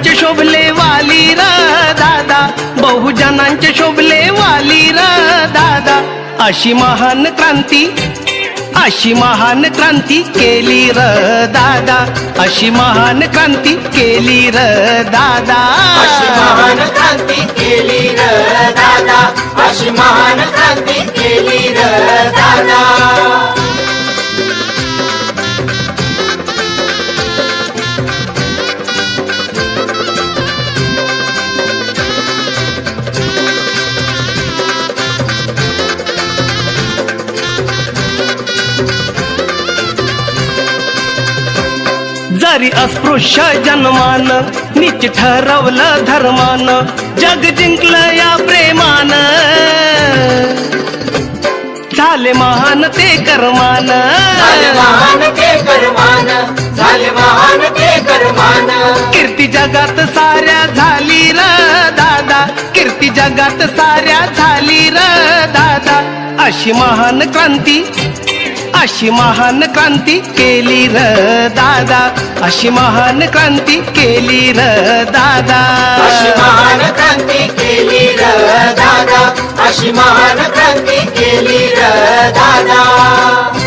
बहुजनांचे शोभले वाली र दादा. बहुजनांचे शोभले वाली र दादा. अशी महान क्रांती अशी महान क्रांती केली र दादा. अशी महान क्रांती केली र दादा. अशी महान क्रांती केली र दादा. अशी महान क्रांती जरी अस्पृश्य जन्मान नीच ठरवलं धर्मान जग जिंकलं या प्रेमान. झाले महान ते कर्मान. झाले महान ते कर्मान झाले महान ते कर्मान. कीर्ती जगात साऱ्या झाली र दादा कीर्ती जगात साऱ्या झाली र दादा. अशी महान क्रांती अशी महान क्रांती केली र दादा. अशी महान क्रांती केली र दादा. अशी महान क्रांती केली र दादा. अशी महान क्रांती केली र दादा.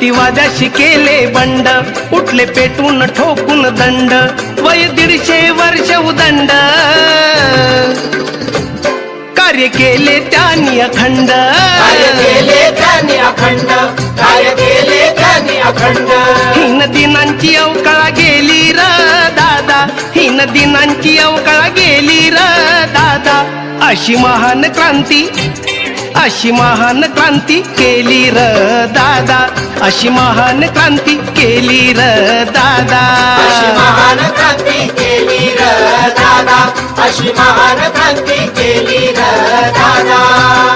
जातीवाद्याशी केले बंड. उठले पेटून ठोकून दंड. वय दीडशे वर्ष उदंड. कार्य केले त्यांनी अखंड. कार्य केले त्यांनी अखंड. कार्य केले त्यांनी अखंड. हिन दिनांची अवकाळा गेली र दादा. हिन दिनांची अवकाळा गेली र दादा. अशी महान क्रांती अशी महान क्रांती केली र दादा. अशी महान क्रांती केली र दादा. अशी महान क्रांती केली र दादा. अशी महान क्रांती केली र दादा.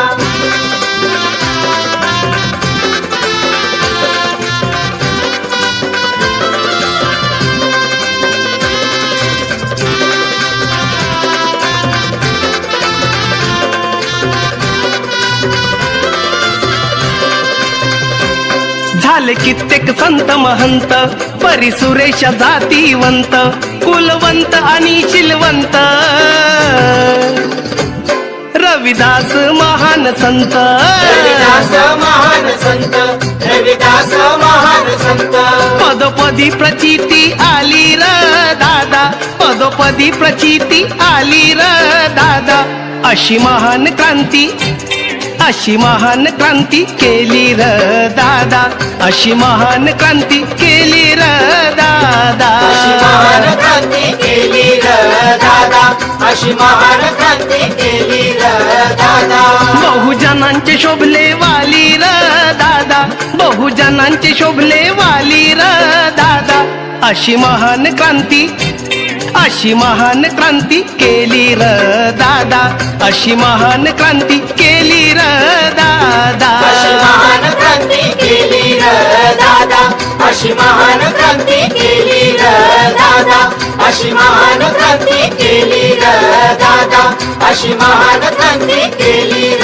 झाले कित्येक संत महंत. परिसुरेश जातीवंत कुलवंत आणि शिलवंत. रविदास महान संत. रविदास महान संत रविदास महान संत. पदोपदी प्रचिती आली र दादा. पदोपदी प्रचिती आली र दादा. अशी महान क्रांती. अशी महान क्रांती केली र दादा. अशी महान क्रांती केली र दादा. अशी महान क्रांती केली र दादा. अशी महान क्रांती केली र दादा. बहुजनांचे शोभले वाली र दादा. बहुजनांचे शोभले वाली र दादा. अशी महान क्रांती अशी महान क्रांती केली र दादा. अशी महान क्रांती केली र दादा. अशी महान क्रांती केली र दादा. अशी महान क्रांती केली र दादा. अशी महान क्रांती केली र दादा. अशी महान क्रांती केली